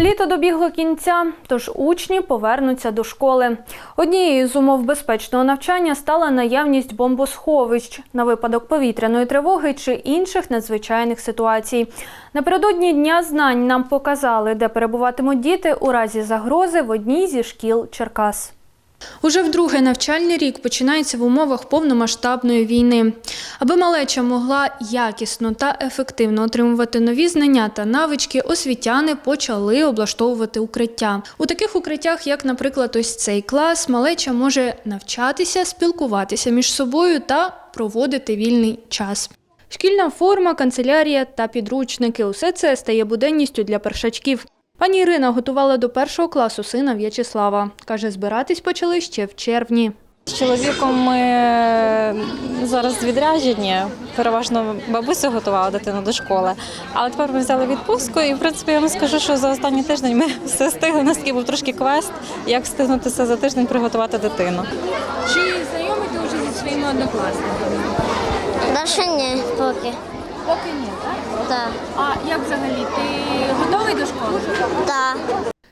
Літо добігло кінця, тож учні повернуться до школи. Однією з умов безпечного навчання стала наявність бомбосховищ на випадок повітряної тривоги чи інших надзвичайних ситуацій. Напередодні дня знань нам показали, де перебуватимуть діти у разі загрози в одній зі шкіл Черкас. Уже вдруге навчальний рік починається в умовах повномасштабної війни. Аби малеча могла якісно та ефективно отримувати нові знання та навички, освітяни почали облаштовувати укриття. У таких укриттях, як, наприклад, ось цей клас, малеча може навчатися, спілкуватися між собою та проводити вільний час. Шкільна форма, канцелярія та підручники усе це стає буденністю для першачків. Пані Ірина готувала до першого класу сина В'ячеслава. Каже, збиратись почали ще в червні. З чоловіком ми зараз відряджені. Переважно бабуся готувала дитину до школи. Але тепер ми взяли відпустку, і в принципі я вам скажу, що за останній тиждень ми все встигли. У нас такий був трошки квест, як встигнути все за тиждень приготувати дитину. Чи знайомий ти вже зі своїми однокласниками? Дальше ні, поки. Поки ні, так? Так. А як взагалі? Ти готовий до школи? Так.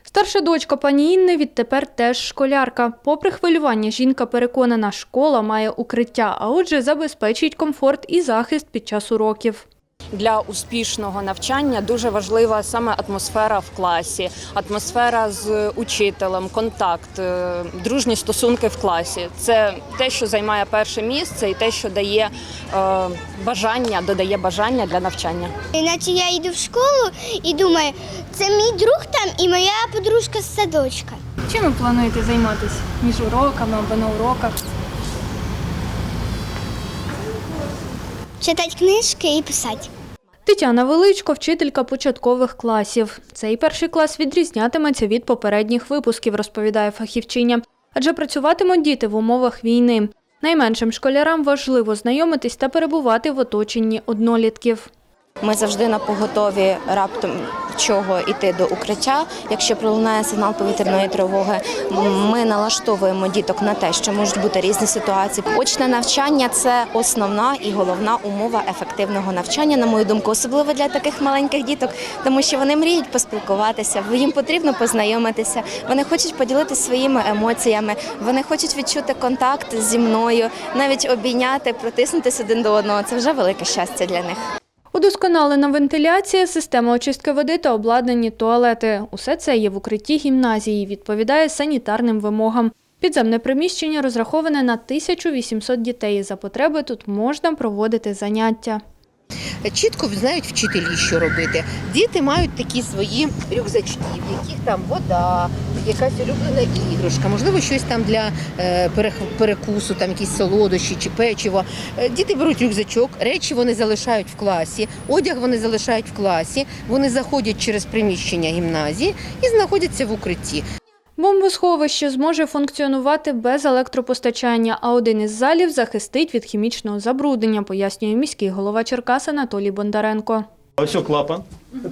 Старша дочка пані Інни відтепер теж школярка. Попри хвилювання, жінка переконана, школа має укриття, а отже, забезпечить комфорт і захист під час уроків. Для успішного навчання дуже важлива саме атмосфера в класі, атмосфера з учителем, контакт, е, дружні стосунки в класі. Це те, що займає перше місце, і те, що дає е, бажання, додає бажання для навчання. Іначе я йду в школу і думаю, це мій друг там і моя подружка з садочка. Чим ви плануєте займатися між уроками або на уроках? Читати книжки і писати. Тетяна Величко, вчителька початкових класів. Цей перший клас відрізнятиметься від попередніх випусків, розповідає фахівчиня. Адже працюватимуть діти в умовах війни. Найменшим школярам важливо знайомитись та перебувати в оточенні однолітків. Ми завжди на поготові раптом чого йти до укриття. Якщо пролунає сигнал повітряної тривоги, ми налаштовуємо діток на те, що можуть бути різні ситуації. Очне навчання це основна і головна умова ефективного навчання, на мою думку, особливо для таких маленьких діток, тому що вони мріють поспілкуватися, їм потрібно познайомитися. Вони хочуть поділитися своїми емоціями, вони хочуть відчути контакт зі мною, навіть обійняти, протиснутися один до одного. Це вже велике щастя для них. Удосконалена вентиляція, система очистки води та обладнані туалети. Усе це є в укритті гімназії, відповідає санітарним вимогам. Підземне приміщення розраховане на 1800 дітей. За потреби тут можна проводити заняття. чітко знають вчителі, що робити. Діти мають такі свої рюкзачки, в яких там вода, якась улюблена іграшка, можливо, щось там для е, перекусу, там якісь солодощі чи печиво. Е, Діти беруть рюкзачок, речі вони залишають в класі, одяг вони залишають в класі, вони заходять через приміщення гімназії і знаходяться в укритті. Бомбосховище зможе функціонувати без електропостачання, а один із залів захистить від хімічного забруднення, пояснює міський голова Черкас Анатолій Бондаренко. Ось клапан.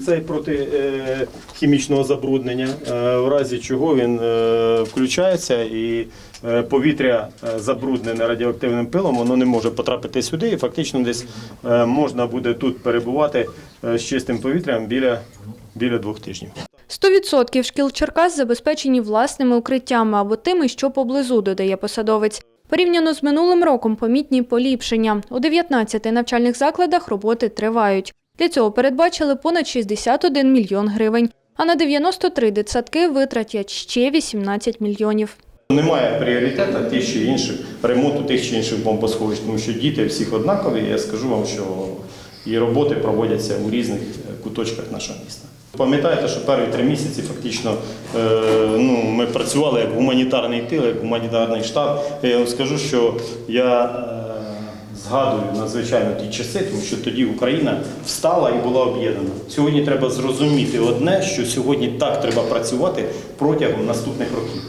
Це проти е, хімічного забруднення, е, в разі чого він е, включається і е, повітря е, забруднене радіоактивним пилом, воно не може потрапити сюди. І фактично десь е, можна буде тут перебувати е, з чистим повітрям біля, біля двох тижнів. 100% шкіл Черкас забезпечені власними укриттями або тими, що поблизу, додає посадовець. Порівняно з минулим роком помітні поліпшення. У 19 навчальних закладах роботи тривають. Для цього передбачили понад 61 мільйон гривень, а на 93 дитсадки витратять ще 18 мільйонів. Немає пріоритету тих чи інших ремонту тих чи інших бомбосховищ, тому що діти всіх однакові. Я скажу вам, що і роботи проводяться у різних е, куточках нашого міста. Пам'ятаєте, що перші три місяці фактично е, ну, ми працювали як гуманітарний тил, як гуманітарний штаб. Я вам скажу, що я е, згадую надзвичайно ті часи, тому що тоді Україна встала і була об'єднана. Сьогодні треба зрозуміти одне, що сьогодні так треба працювати протягом наступних років.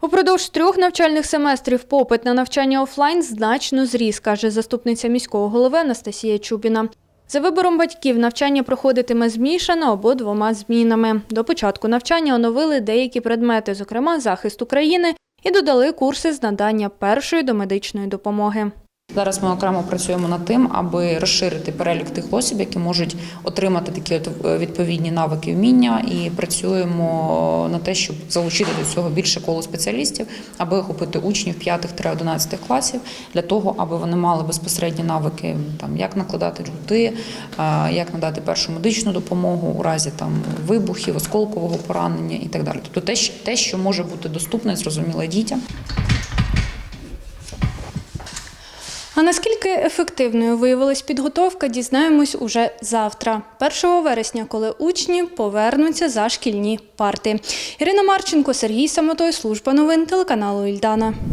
Упродовж трьох навчальних семестрів попит на навчання офлайн значно зріс, каже заступниця міського голови Анастасія Чубіна. За вибором батьків навчання проходитиме змішано або двома змінами. До початку навчання оновили деякі предмети, зокрема захист України, і додали курси з надання першої домедичної допомоги. Зараз ми окремо працюємо над тим, аби розширити перелік тих осіб, які можуть отримати такі е, відповідні навики вміння, і працюємо на те, щоб залучити до цього більше коло спеціалістів, аби охопити учнів 5-11 класів, для того, аби вони мали безпосередні навики, там як накладати джгути, е, як надати першу медичну допомогу у разі там вибухів, осколкового поранення і так далі. Тобто те, що- може бути доступне, зрозуміле дітям. А наскільки ефективною виявилась підготовка, дізнаємось уже завтра, 1 вересня, коли учні повернуться за шкільні парти. Ірина Марченко, Сергій Самотой, служба новин телеканалу Ільдана.